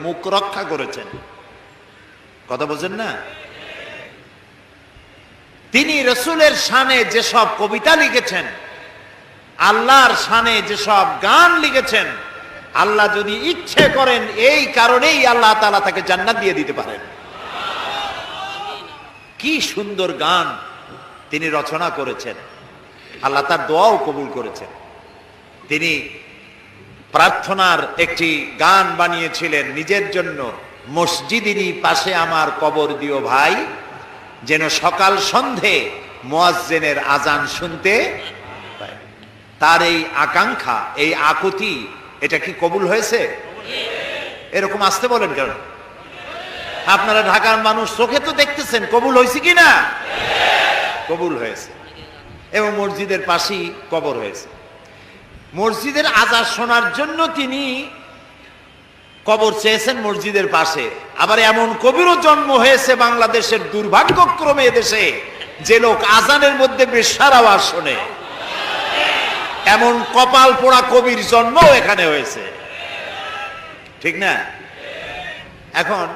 মুখ রক্ষা করেছেন। কথা বলছেন না? তিনি রসুলের শানে যেসব কবিতা লিখেছেন, আল্লাহর শানে যেসব গান লিখেছেন, আল্লাহ যদি ইচ্ছে করেন এই কারণেই আল্লাহ তালা তাকে জান্নাত দিয়ে দিতে পারেন। কি সুন্দর গান তিনি রচনা করেছেন। আল্লাহ তার দোয়াও কবুল করেছেন। তিনি প্রার্থনার একটি গান বানিয়েছিলেন নিজের জন্য। মসজিদেরই পাশে আমার কবর দিও ভাই, যেন সকাল সন্ধে মোয়াজ্জেনের আজান শুনতে। তার এই আকাঙ্ক্ষা, এই আকুতি, এটা কি কবুল হয়েছে? এরকম আসতে বলেন কেন? আপনারা ঢাকার মানুষ, চোখে তো দেখতেছেন, কবুল হয়েছে কি না কবুল হয়েছে। এবং মসজিদের পাশেই কবর হয়েছে। মসজিদের আজাদ শোনার জন্য তিনি কবর চেয়েছেন মসজিদের পাশে। আবার এমন কবিরও জন্ম হয়েছে বাংলাদেশের দুর্ভাগ্যক্রমে দেশে যে লোক আজানের মধ্যে বেশার আওয়াজ শোনে। এমন কপাল পোড়া কবির জন্ম এখানে হয়েছে। ঠিক না? এখন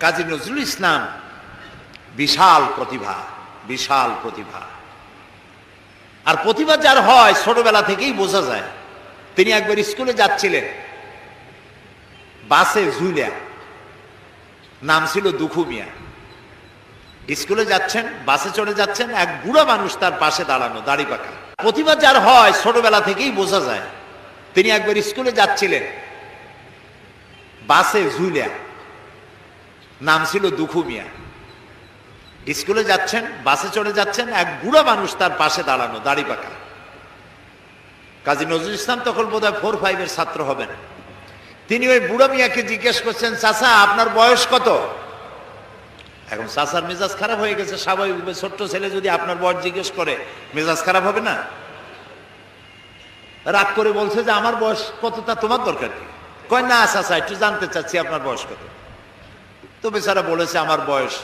কাজী নজরুল ইসলাম বিশাল প্রতিভা বিশাল প্রতিভা। আর প্রতিভা যার হয় ছোটবেলা থেকেই বোঝা যায়। তিনি একবার স্কুলে যাচ্ছিলেন। বাসে ঝুলিয়া নাম ছিল দুখু মিয়া। স্কুলে যাচ্ছেন, বাসে চড়ে যাচ্ছেন, এক বুড়া মানুষ তার পাশে দাঁড়ানো, দাড়ি পাকা। প্রতিভা যার হয় ছোটবেলা থেকেই বোঝা যায়। তিনি একবার স্কুলে যাচ্ছিলেন। বাসে ঝুলিয়া নাম ছিল দুখু মিয়া। স্কুলে যাচ্ছেন, বাসে চড়ে যাচ্ছেন, এক বুড়া মানুষ তার পাশে দাঁড়ানো, দাড়ি পাকা। কাজী নজরুল ইসলাম তখন বোধ হয় ফোর ফাইভের ছাত্র হবেন। তিনি ওই বুড়া মিয়াকে জিজ্ঞেস করছেন, চাচা, আপনার বয়স কত? এখন চাচার মেজাজ খারাপ হয়ে গেছে, স্বাভাবিক ছোট্ট ছেলে যদি আপনার বয়স জিজ্ঞেস করে, মেজাজ খারাপ হবে না? রাগ করে বলছে যে, আমার বয়স কত, তা তোমার দরকার কি? কয়, না, চাচা, একটু জানতে চাচ্ছি আপনার বয়স কত? তো বেচারা বলেছে, আমার বয়স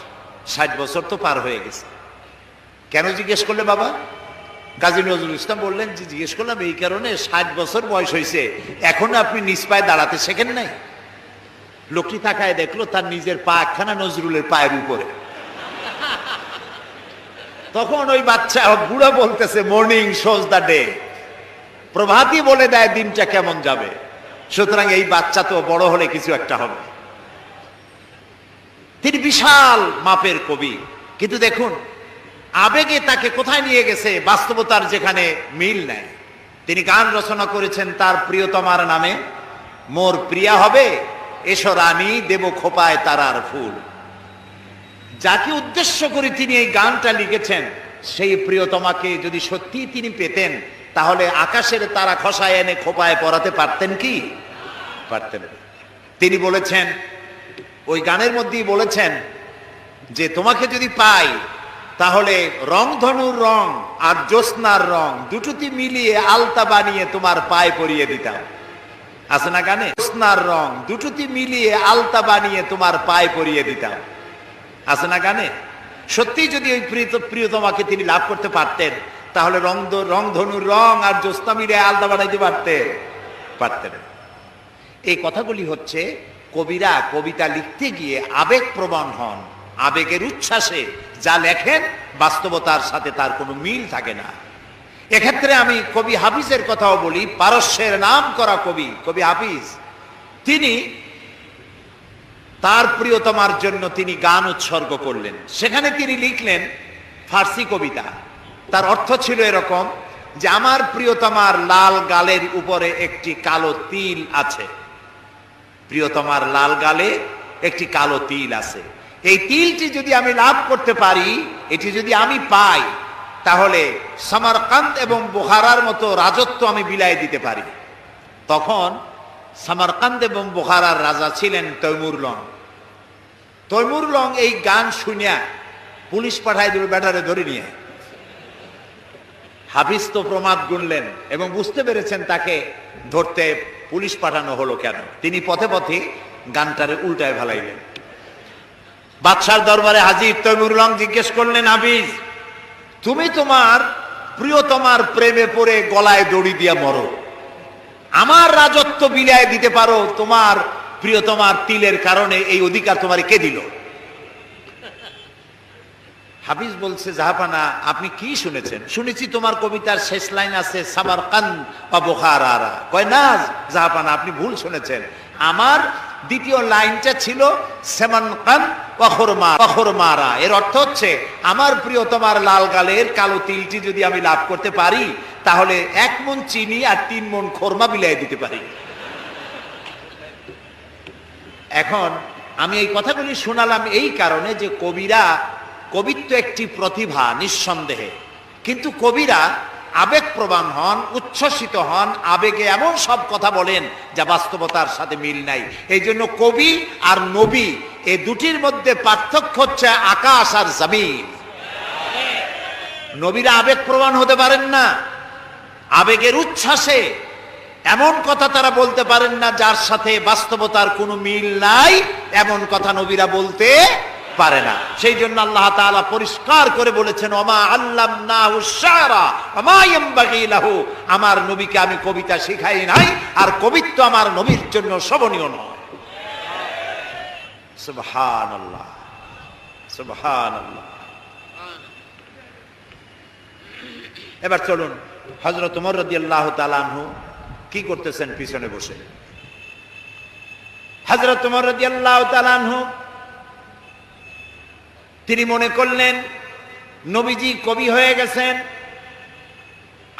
ষাট বছর তো পার হয়ে গেছে। কেন জিজ্ঞেস করলে বাবা? কাজী নজরুল ইসলাম বললেন যে জিজ্ঞেস করলাম, এই কারণে ষাট বছর বয়স হয়েছে, এখনও আপনি নিজ পায়ে দাঁড়াতে শেখেন নাই? লোকটি তাকায় দেখল, তার নিজের পা একখানা নজরুলের পায়ের উপরে। তখন ওই বাচ্চা বুড়া বলতেছে, মর্নিং শোজ দ্য ডে। প্রভাতই বলে দেয় দিনটা কেমন যাবে। সুতরাং এই বাচ্চা তো বড় হলে কিছু একটা হবে। তিনি বিশাল মাপের কবি। কিন্তু দেখুন, আবেগে তাকে কোথায় নিয়ে গেছে বাস্তবতার যেখানে মিল নেয় তিনি গান রচনা করেছেন তার প্রিয়তমার নামে, মোর প্রিয়া হবে, এসো রানী, দেব খোপায় তারার ফুল। যাকে উদ্দেশ্য করে তিনি এই গানটা লিখেছেন, সেই প্রিয়তমাকে যদি সত্যি তিনি পেতেন, তাহলে আকাশের তারা খসায় এনে খোপায় পরাতে পারতেন কি? পারতেন তিনি বলেছেন ওই গানের মধ্যেই বলেছেন যে তোমাকে যদি পাই, তাহলে রংধনুর রং আর জ্যোৎস্নার রং দুটোতে মিলিয়ে আলতা বানিয়ে তোমার পায়ে পরিয়ে দিতাম। আছে না গানে? জ্যোৎস্নার রং দুটোতে মিলিয়ে আলতা বানিয়ে তোমার পায়ে পরিয়ে দিতাম। আছে না গানে? সত্যি যদি ওই প্রিয় প্রিয়তমাকে তিনি লাভ করতে পারতেন, তাহলে রং রংধনুর রং আর জ্যোৎস্না মিলিয়ে আলতা বানাইতে পারতেন পারতেন। এই কথাগুলি হচ্ছে কবিরা কবিতা লিখতে গিয়ে আবেগ প্রবণ হন। আবেগের উচ্ছ্বাসে যা লেখেন, বাস্তবতার সাথে তার কোনো মিল থাকে না। এক্ষেত্রে আমি কবি হাফিজের কথাও বলি, পারস্যের নাম করা কবি কবি হাফিজ, তিনি তার প্রিয়তমার জন্য তিনি গান উৎসর্গ করলেন। সেখানে তিনি লিখলেন ফার্সি কবিতা। তার অর্থ ছিল এরকম যে, আমার প্রিয়তমার লাল গালের উপরে একটি কালো তিল আছে। প্রিয়তমার লাল গালে একটি কালো তিল আছে। এই তিলটি যদি আমি লাভ করতে পারি, এটি যদি আমি পাই, তাহলে সামারকান্ত এবং বোহারার মতো রাজত্ব আমি বিলাই দিতে পারি। তখন সামারকান্ত এবং বোহারার রাজা ছিলেন তৈমুর লং তৈমুর লং এই গান শুনিয়া পুলিশ পাঠায় দিল ব্যাটারে ধরে নিয়ে। হাফিজ তো প্রমাদ গুনলেন এবং বুঝতে পেরেছেন তাকে ধরতে পুলিশ পাঠানো হলো কেন। তিনি পথে পথে গানটারে উল্টায় ভালাইলেন বাদশার দরবারে হাজির তৈমুরলং জিজ্ঞেস করলেন, হাফিজ, তুমি তোমার প্রিয়তমার প্রেমে পড়ে গলায় দড়ি দিয়া মরো। আমার রাজত্ব বিলায় দিতে পারো তোমার প্রিয়তমার তিলের কারণে এই অধিকার তোমার কে দিল? হাফিজ বলছে, জাহাপানা, আপনি কি শুনেছেন? শুনেছি তোমার কবিতার শেষ লাইন আছে সাবার কান বা বোখারা কয়, না, জাহাপানা, আপনি ভুল শুনেছেন। আমার দ্বিতীয় লাইনটা ছিল সেমান কান মারা এর অর্থ হচ্ছে, আমার প্রিয়, তোমার লাল গালের কালো তিলটি যদি আমি লাভ করতে পারি, তাহলে এক মন চিনি আর তিন মন খোরমা বিলাই দিতে পারি। এখন আমি এই কথাগুলি শোনালাম এই কারণে যে কবিরা কবিত্ব একটি প্রতিভা নিঃসন্দেহে। কিন্তু কবিরা আবেগ প্রবান হন, উচ্ছ্বসিত হন, আবেগে এমন সব কথা বলেন যা বাস্তবতার সাথে মিল নাই। এই জন্য কবি আর নবী এই দুটির মধ্যে পার্থক্য হচ্ছে আকাশ আর জমিন। নবীরা আবেগ প্রবান হতে পারেন না, আবেগের উচ্ছ্বাসে এমন কথা তারা বলতে পারেন না যার সাথে বাস্তবতার কোনো মিল নাই। এমন কথা নবীরা বলতে পারে না। সেই জন্য আল্লাহ তাআলা পরিষ্কার করে বলেছেন, ওমা আল্লাম আমার নবীকে আমি কবিতা শিখাই নাই, আর কবিত্ব আমার নবীর জন্য শোভনীয় নয়। সুবহানাল্লাহ সুবহানাল্লাহ। এবার চলুন হজরত উমর রাদিয়াল্লাহু তাআলা আনহু কি করতেছেন পিছনে বসে? হজরত উমর রাদিয়াল্লাহু তাআলা আনহু তিনি মনে করলেন, নবীজি কবি হয়ে গেছেন।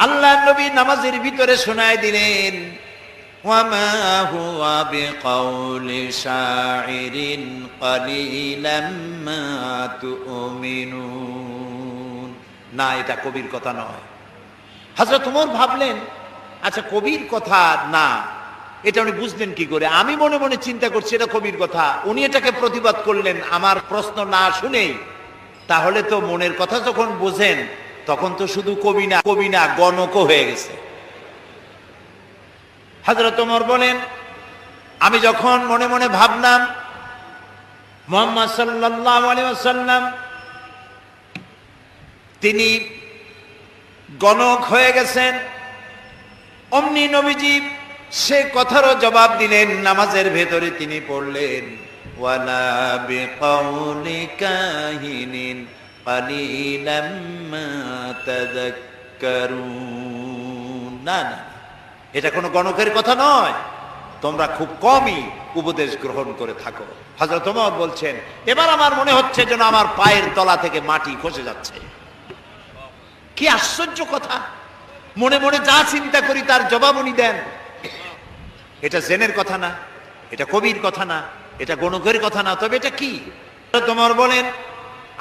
আল্লাহ নবী নামাজের ভিতরে শোনায় দিলেন না, এটা কবির কথা নয়। হযরত ওমর ভাবলেন আচ্ছা কবির কথা না। এটা উনি বুঝলেন কি করে? আমি মনে মনে চিন্তা করছি, এটা কবির কথা। উনি এটাকে প্রতিবাদ করলেন, আমার প্রশ্ন না শুনেই। তাহলে তো মনের কথা যখন বোঝেন, তখন তো শুধু কবি না কবি না গণক হয়ে গেছে। হাজরত ওমর বলেন, আমি যখন মনে মনে ভাবলাম, মোহাম্মদ সাল্লাহ আলিয়াল্লাম তিনি গণক হয়ে গেছেন, অমনি নবীজি সে কথারও জবাব দিলেন, নামাজের ভেতরে তিনি পড়লেন, ওয়ালা না এটা কোনো গণকের কথা নয়। তোমরা খুব কমই উপদেশ গ্রহণ করে থাকো। ওমর বলছেন, এবার আমার মনে হচ্ছে যেন আমার পায়ের তলা থেকে মাটি খসে যাচ্ছে। কি আশ্চর্য কথা! মনে মনে যা চিন্তা করি তার জবাব উনি দেন এটা জেনের কথা না, এটা কবির কথা না, এটা গণকের কথা না, তবে এটা কি? তোমার বলেন,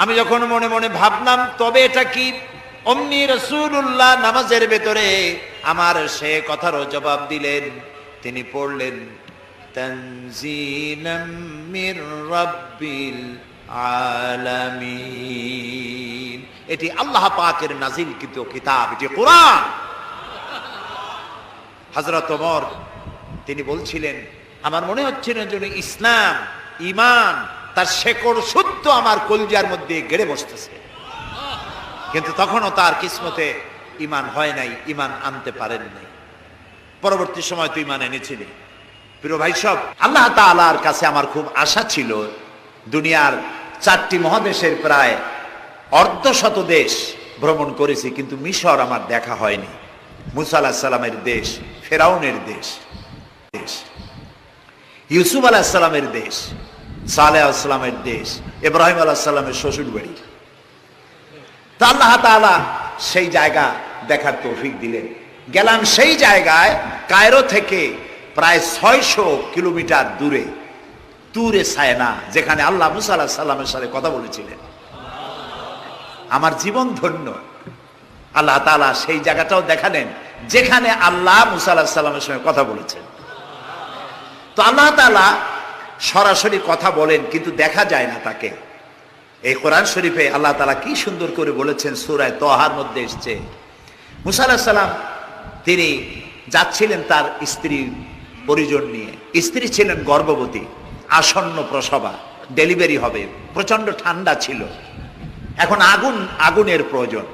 আমি যখন মনে মনে ভাবলাম, তবে এটা কি? অমনি রসুল্লাহ নামাজের ভেতরে আমার সে কথারও জবাব দিলেন, তিনি পড়লেন রাব্বিল আলামিন। এটি আল্লাহ পাকের নাজিল কিন্তু কিতাব, এটি কোরআন। হযরত ওমর তিনি বলছিলেন, আমার মনে হচ্ছে না যেন ইসলাম ইমান তার শেকড় সত্য আমার কলজার মধ্যে গেড়ে বসতেছে। কিন্তু তখনও তার কিসমতে ইমান হয় নাই ইমান আনতে পারেন নাই। পরবর্তী সময় তো ইমান এনেছিলেন। প্রিয় ভাই সব, আল্লাহ তালার কাছে আমার খুব আশা ছিল, দুনিয়ার চারটি মহাদেশের প্রায় অর্ধশত দেশ ভ্রমণ করেছি, কিন্তু মিশর আমার দেখা হয়নি। মুসা আলাহ সাল্লামের দেশ, ফেরাউনের দেশ। দেশ। ইউসুফ আলাহ সাল্লামের দেশ, সালেহ আসলামের দেশ, ইব্রাহিম আলাহ সাল্লামের শ্বশুর বাড়ি। তা আল্লাহ তাআলা সেই জায়গা দেখার তৌফিক দিলেন। গেলাম সেই জায়গায় কায়রো থেকে প্রায় ছয়শো কিলোমিটার দূরে, তুরে সায়না, যেখানে আল্লাহ মুসা আলাহ সাল্লামের সাথে কথা বলেছিলেন। আমার জীবন ধন্য। আল্লাহ তাআলা সেই জায়গাটাও দেখালেন, যেখানে আল্লাহ মুসা আলাহ সাল্লামের সঙ্গে কথা বলেছেন। তো আল্লাহ তাআলা সরাসরি কথা বলেন, কিন্তু দেখা যায় না তাকে। এই কোরআন শরীফে আল্লাহ তালা কি সুন্দর করে বলেছেন, সুরায় তহার মধ্যে এসছে। মুসা তিনি যাচ্ছিলেন তার স্ত্রী পরিজন নিয়ে। স্ত্রী ছিলেন গর্ভবতী, আসন্ন প্রসবা, ডেলিভারি হবে প্রচণ্ড ঠান্ডা ছিল। এখন আগুন, আগুনের প্রয়োজন।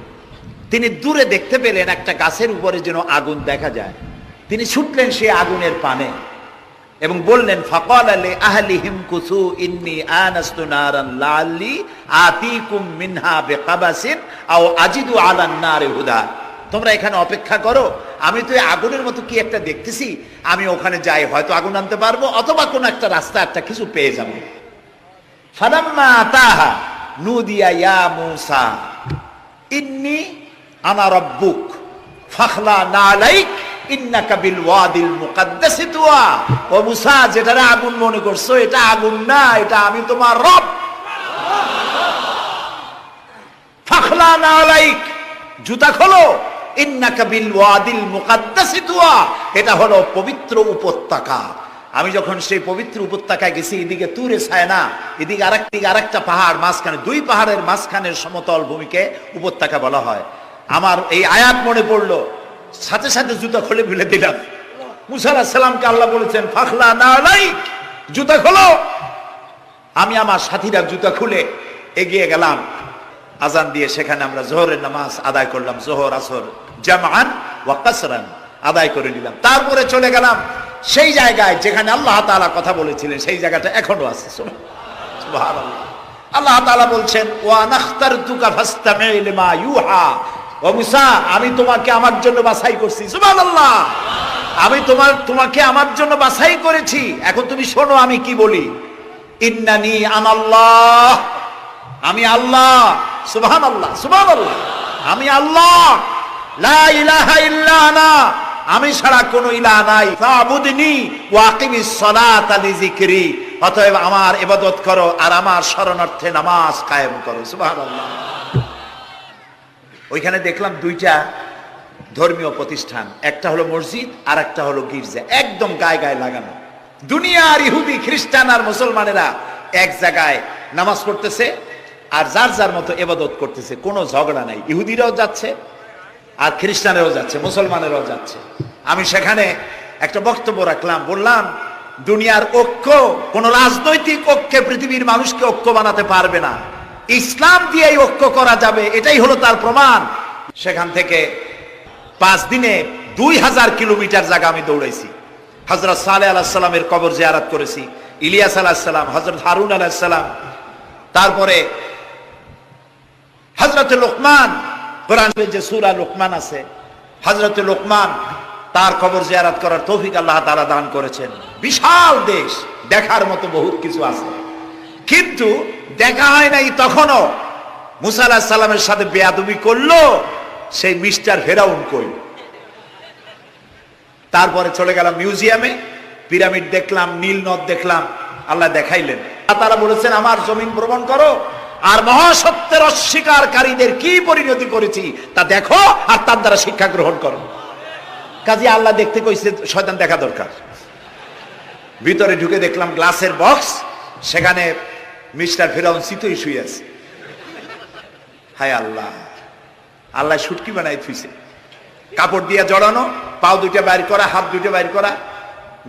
তিনি দূরে দেখতে পেলেন একটা গাছের উপরে যেন আগুন দেখা যায়। তিনি ছুটলেন সে আগুনের পানে। এবং বললেন, ফাকাল আলী আহলিহিম কুসু ইন্নি আনাস্তু নারান লাআল্লি আতিকুম মিনহা বিকাবাসিন আও আজিদু আলান নারে হুদা। তোমরা এখানে অপেক্ষা করো, আমি তো আগুনের মতো কি একটা দেখতেছি? আমি ওখানে যাই, হয়তো আগুন আনতে পারব, অথবা কোনো একটা রাস্তা, একটা কিছু পেয়ে যাব। ফালাম্মা তাহা নুদিয়া ইয়া মূসা, ইন্নি আনা রব্বুক, ফাখলা নালাইক ইন্নাকা ওয়াদিল আগুন মনে করছ, এটা আগুন না, এটা আমি তোমার জুতা খোলো। ওয়াদিল এটা হলো পবিত্র উপত্যকা। আমি যখন সেই পবিত্র উপত্যকায় গেছি, এদিকে তুরে ছায় না, এদিকে আরেক দিকে আরেকটা পাহাড়, মাঝখানে, দুই পাহাড়ের মাঝখানের সমতল ভূমিকে উপত্যকা বলা হয়। আমার এই আয়াত মনে পড়ল সাথে সাথে জুতা খুলে ফেলে দিলাম। মুসাল্লাহ সাল্লামকে আল্লাহ বলেছেন, ফাখলা না নাই, জুতা খোলো। আমি আমার সাথীরা জুতা খুলে এগিয়ে গেলাম। আজান দিয়ে সেখানে আমরা জোহরের নামাজ আদায় করলাম, জোহর, আসর জামান ওয়া কাসরান আদায় করে নিলাম। তারপরে চলে গেলাম সেই জায়গায় যেখানে আল্লাহ তাআলা কথা বলেছিলেন, সেই জায়গাটা এখনও আছে। আল্লাহ তাআলা বলছেন, ওয়া নাখতারতুকা ফাসতামি লিমা ইউহা। ও মুসা, আমি তোমাকে আমার জন্য বাছাই করছি। সুবহানাল্লাহ। আমি তোমার, তোমাকে আমার জন্য বাছাই করেছি। এখন তুমি শোনো আমি কি বলি। ইন্নানি আনাল্লাহ। আমি আল্লাহ। সুবহান আল্লাহ সুবহান আল্লাহ আমি আল্লাহ। লা ইলাহা ইল্লা আনা। আমি ছাড়া কোনো ইলাহ নাই। ফাবুদনি ওয়াকিমিস সালাতা লিযিকরি। অতএব আমার ইবাদত করো আর আমার শরণার্থে নামাজ কায়েম করো। সুবহানাল্লাহ। ওইখানে দেখলাম দুইটা ধর্মীয় প্রতিষ্ঠান। একটা হলো মসজিদ আর একটা হলো গির্জা। একদম গায়ে গায়ে লাগানো। দুনিয়ার ইহুদি, খ্রিস্টান আর মুসলমানেরা এক জায়গায় নামাজ পড়তেছে আর যার যার মতো এবাদত করতেছে, কোনো ঝগড়া নাই। ইহুদিরাও যাচ্ছে আর খ্রিস্টানেরও যাচ্ছে, মুসলমানেরও যাচ্ছে। আমি সেখানে একটা বক্তব্য রাখলাম, বললাম, দুনিয়ার ঐক্য কোন রাজনৈতিক ঐক্যে পৃথিবীর মানুষকে ঐক্য বানাতে পারবে না। ইসলাম দিয়ে ঐক্য করা যাবে, এটাই হলো তার প্রমাণ। সেখান থেকে পাঁচ দিনে দুই হাজার কিলোমিটার জায়গা আমি দৌড়াইছি। হজরত সালে আলাহিসাল্লামের কবর জিয়ারাত করেছি, ইলিয়াস আলাহিসাল্লাম হজরত হারুন আলাহিসাল্লাম তারপরে হজরত লোকমান যে সুরা লোকমান আছে হজরত লোকমান তার কবর জিয়ারাত করার তৌফিক আল্লাহ তারা দান করেছেন। বিশাল দেশ, দেখার মতো বহুত কিছু আছে। কিন্তু দেখা হয় নাই তখনও মুসা আলাহ সাল্লামের সাথে বেয়াদুবি করল, সেই মিস্টার ফেরাউন কই? তারপরে চলে গেলাম মিউজিয়ামে, পিরামিড দেখলাম, নীল নদ দেখলাম, আল্লাহ দেখাইলেন। তারা বলেছেন, আমার জমিন ভ্রমণ করো, আর মহাসত্যের অস্বীকারীদের কি পরিণতি করেছি তা দেখো আর তার দ্বারা শিক্ষা গ্রহণ করো। কাজে আল্লাহ দেখতে কইছে, শয়তান দেখা দরকার। ভিতরে ঢুকে দেখলাম গ্লাসের বক্স, সেখানে মিস্টার ফেরাউন চিতই শুয়ে আছে। হায় আল্লাহ। আল্লাহ সুটকি বানাই থুইছে। কাপড় দিয়ে জড়ানো, পাও দুইটা বাইর করা, হাত দুইটা বাইর করা।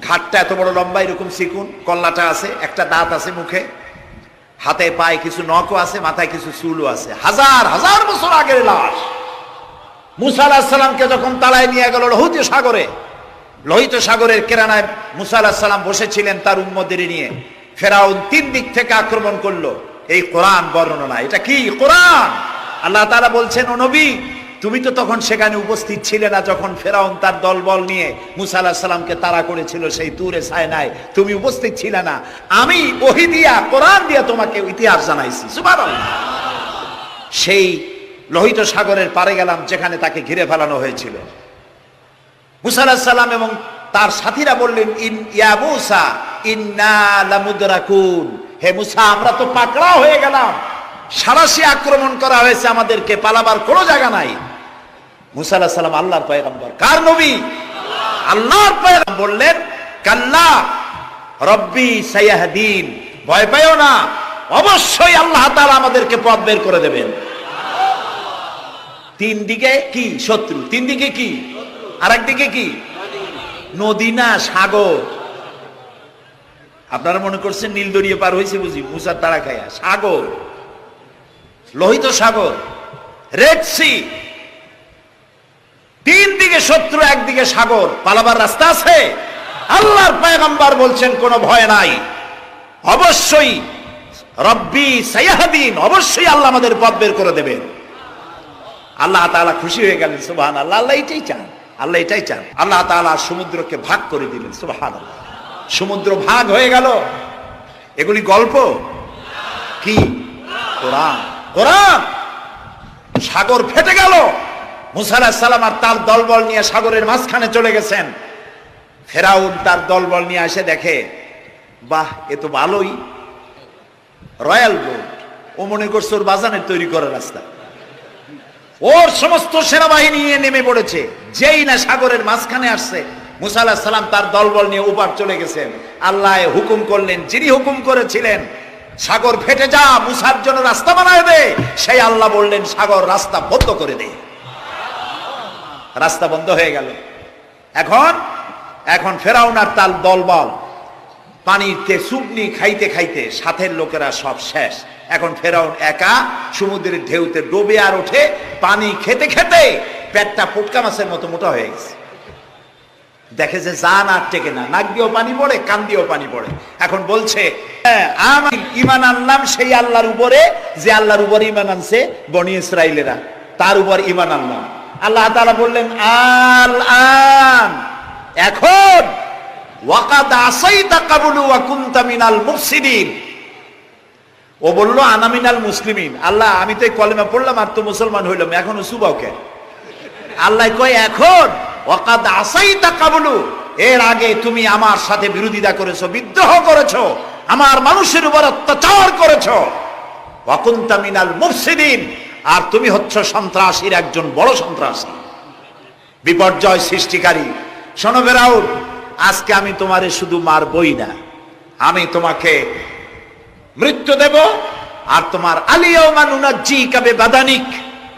ঘাটটা এত বড় লম্বা, এরকম চিকুন কল্লাটা আছে, একটা দাঁত আছে মুখে। হাতে পায়ে কিছু নখও আছে, মাথায় কিছু চুলও আছে। হাজার হাজার বছর আগের লাশ। মুসা আলাহিসাল্লামকে যখন তালায় নিয়ে গেল লোহিত সাগরে, লোহিত সাগরের কেরানায় মুসা আলাহিসাল্লাম বসেছিলেন তার উম্মদের নিয়ে। ফেরাউন তিন দিক থেকে আক্রমণ করল। এই কোরআন বর্ণনা, এটা কি? কোরআন! আল্লাহ তারা বলছেন, ও নবী, তুমি তো তখন সেখানে উপস্থিত ছিলে না যখন ফেরাউন তার দলবল নিয়ে মুসা আল্লাহ সাল্লামকে তারা করেছিল সেই তুরে সায়নায়। তুমি উপস্থিত ছিলে না। আমি ওহি দিয়া, কোরআন দিয়া তোমাকে ইতিহাস জানাইছি। সেই লোহিত সাগরের পারে গেলাম, যেখানে তাকে ঘিরে ফেলানো হয়েছিল। মুসা আলাহ সাল্লাম এবং তার সাথীরা বললেন, ইন ইয়া মুসা, ইন্না লামুদরাকুন। হে মুসা, আমরা তো পাকড়া হয়ে গেলাম। সারাশি আক্রমণ করা হয়েছে আমাদেরকে, পালাবার কোনো জায়গা নাই। মুসা আলাহ সাল্লাম আল্লাহর পয়গম্বর। কার নবী? আল্লাহর পয়গম্বর বললেন, কাল্লা রব্বি সাইয়াহদিন। ভয় পাইও না, অবশ্যই আল্লাহ তাআলা আমাদেরকে পথ বের করে দেবেন। তিন দিকে কি? শত্রু। তিন দিকে কি? আর দিকে কি? নদী না, সাগর। আপনারা মনে করছেন নীল দরিয়ে পার হয়েছে বুঝি? মুসার তারা খায়া। সাগর। লোহিত সাগর। রেড সি তিন দিকে শত্রু একদিকে সাগর। পালাবার রাস্তা আছে? আল্লাহর পায়গাম্বার বলছেন, কোনো ভয় নাই। অবশ্যই রব্বি সাইয়াহাদিন, অবশ্যই আল্লাহ আমাদের পথ বের করে দেবেন। আল্লাহ তাআলা খুশি হয়ে গেলেন সুবহান আল্লাহ আল্লাহ এটাই চান। আল্লাহ এটাই চান। আল্লাহ তাআলা সমুদ্রকে ভাগ করে দিলেন সুবহান সমুদ্র ভাগ হয়ে গেল। এগুলি গল্প? কি? কোরআন। কোরআন? সাগর ফেটে গেল। মুসা আলাহিস সালাম আর তার দলবল নিয়ে সাগরের মাঝখানে চলে গেছেন। ফেরাউন তার দলবল নিয়ে এসে দেখে, বাহ, এ তো ভালোই। Royal boat. ও মনে করছে ওর বাজানের তৈরি করার রাস্তা। ওর সমস্ত সেনাবাহিনী নিয়ে নেমে পড়েছে। যেই না সাগরের মাঝখানে আসছে, মুসা সালাম তার দলবল নিয়ে উপার চলে গেছেন। আল্লাহ হুকুম করলেন, যিনি হুকুম করেছিলেন, সাগর ফেটে যা, মুসার জন্য রাস্তা বানায় দে। সেই আল্লাহ বললেন, সাগর, রাস্তা বন্ধ করে দে। রাস্তা বন্ধ হয়ে গেল। এখন এখন ফেরাউন আর তার দলবল পানিতে সুবনি খাইতে খাইতে সাথের লোকেরা সব শেষ। এখন ফেরাউন একা সমুদ্রের ঢেউতে ডোবে আর ওঠে পানি খেতে খেতে পেটটা ফুটকা মাছের মতো মোটা হয়ে গেছে। দেখে যে জান আর টেকে না নাক দিয়েও পানি পড়ে কান দিয়েও পানি পড়ে। এখন বলছে হ্যাঁ, আমি ইমান আনলাম সেই আল্লাহর উপরে যে আল্লাহর উপরে ইমান আনছে বনি ইসরাইলেরা তার উপর ইমান আনলাম। আল্লাহ তাআলা বললেন আল আন এখন ওয়াকাদ আসাইতা কাবুলু ওয়া কুনতা মিনাল মুফসিদিন। ও বলল আনামিনাল মুসলিমিন। আল্লাহ, আমি তো এই কলেমা পড়লাম আর তো মুসলমান হইলাম, এখনও সুবাও কে? আল্লাহ কয়, এখন। ওয়াকাদ আসাইতা কাবুলু। এর আগে তুমি আমার সাথে বিরোধিতা করেছ, বিদ্রোহ করেছ, আমার মানুষের উপর অত্যাচার করেছ। ওয়াকুনতা মিনাল মুফসিদিন। আর তুমি হচ্ছ সন্ত্রাসীর একজন বড় সন্ত্রাসী। বিপর্যয় সৃষ্টিকারী। শোনো বেরাউল আজকে আমি তোমারে শুধু মারবই না, আমি তোমাকে মৃত্যু দেব, আর তোমার আলিয়াউমানুনাজ্জি কাবে বাদানিক,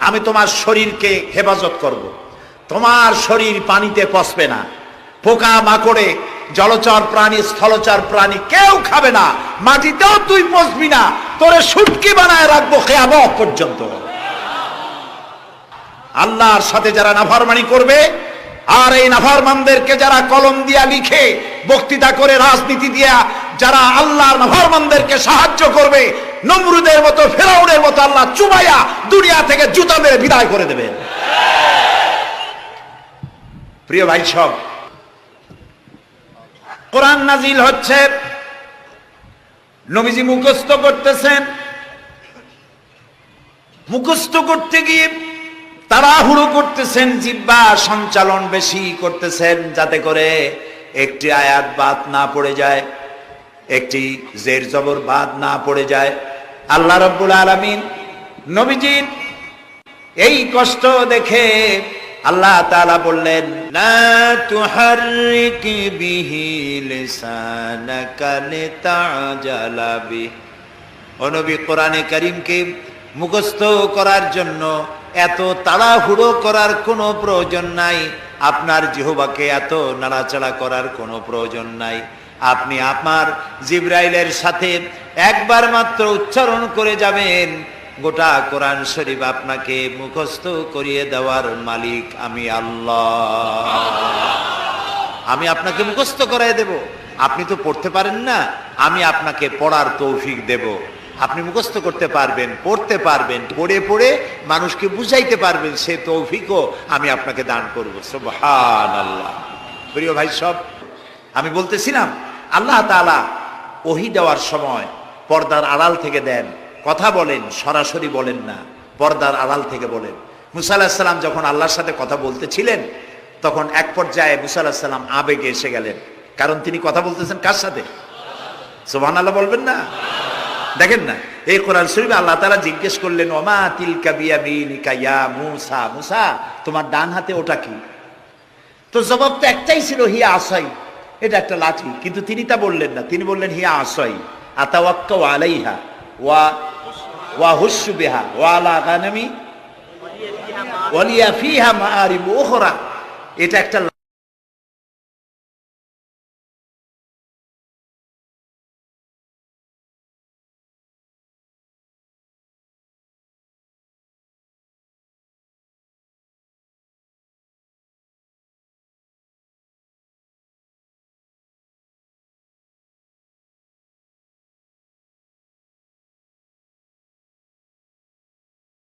আমি তোমার শরীরকে হেফাজত করব। তোমার শরীর পানিতে পচবে না, পোকা মাকড়ে, জলচর প্রাণী, স্থলচর প্রাণী কেউ খাবে না, মাটিতেও তুই পচবি না, তোরে সুটকি বানায় রাখব কেয়ামত পর্যন্ত আল্লাহর সাথে যারা নাফরমানি করবে আর এই নাফরমানদেরকে যারা কলম দিয়া লিখে বক্তৃতা করে রাজনীতি দিয়া যারা আল্লাহর নাফরমানদেরকে সাহায্য করবে, নমরুদের মতো, ফেরাউনের মতো আল্লাহ চুবাইয়া দুনিয়া থেকে জুতা মেরে বিদায় করে দেবে প্রিয় ভাই সব, কোরআন নাজিল হচ্ছে, নবীজি মুখস্থ করতেছেন। মুখস্থ করতে গিয়ে তাড়াহুড়ো করতেছেন, জিব্বা সঞ্চালন বেশি করতেছেন, যাতে করে একটি আয়াত বাদ না পড়ে যায়, একটি জের জবর বাদ না পড়ে যায়। আল্লাহ রব্বুল আলমিন নবীজির এই কষ্ট দেখে আল্লাহ তাআলা বললেন না তুহাররিক বিহি লিসানাকা লিতাজালা বিহি। ও নবী কোরআনে করিমকে মুখস্থ করার জন্য এত তাড়াহুড়ো করার কোনো প্রয়োজন নাই। আপনার জিহবাকে এত নাড়াচাড়া করার কোনো প্রয়োজন নাই। আপনি আপনার জিব্রাইলের সাথে একবার মাত্র উচ্চারণ করে যাবেন। গোটা কোরআন শরীফ আপনাকে মুখস্থ করিয়ে দেওয়ার মালিক আমি আল্লাহ। আমি আপনাকে মুখস্থ করাই দেব। আপনি তো পড়তে পারেন না। আমি আপনাকে পড়ার তৌফিক দেব। আপনি মুখস্থ করতে পারবেন, পড়তে পারবেন, পড়ে পড়ে মানুষকে বুঝাইতে পারবেন, সে তৌফিকও আমি আপনাকে দান করব। সুবহান আল্লাহ প্রিয় ভাই সব, আমি বলতেছিলাম, আল্লাহ তাআলা ওহি দেওয়ার সময় পর্দার আড়াল থেকে দেন। কথা বলেন, সরাসরি বলেন না, পর্দার আড়াল থেকে বলেন। মুসা আলাহিসাল্লাম যখন আল্লাহর সাথে কথা বলতেছিলেন, তখন এক পর্যায়ে মুসা আলাহিসাল্লাম আবেগে এসে গেলেন। কারণ তিনি কথা বলতেছেন কার সাথে? সোহান আল্লাহ বলবেন না? দেখেন না, এই কোরআন শরীফে আল্লাহ তারা জিজ্ঞেস করলেন, ওমা তিলকা বিয়ামিনিকা ইয়া মুসা? মুসা, তোমার ডান হাতে ওটা কি? তো জবাব তো একটাই ছিল, হিয়া আসাই। এটা একটা লাঠি, কিন্তু তিনি তা বললেন না। তিনি বললেন, হিয়া আসাই। আতাওয়াক্কা আলাইহা ওয়া ওয়া হুসু বিহা, ওয়া আলা গানামি ওয়ালিয়া ফিহা মাআরিব উখরা। এটা একটা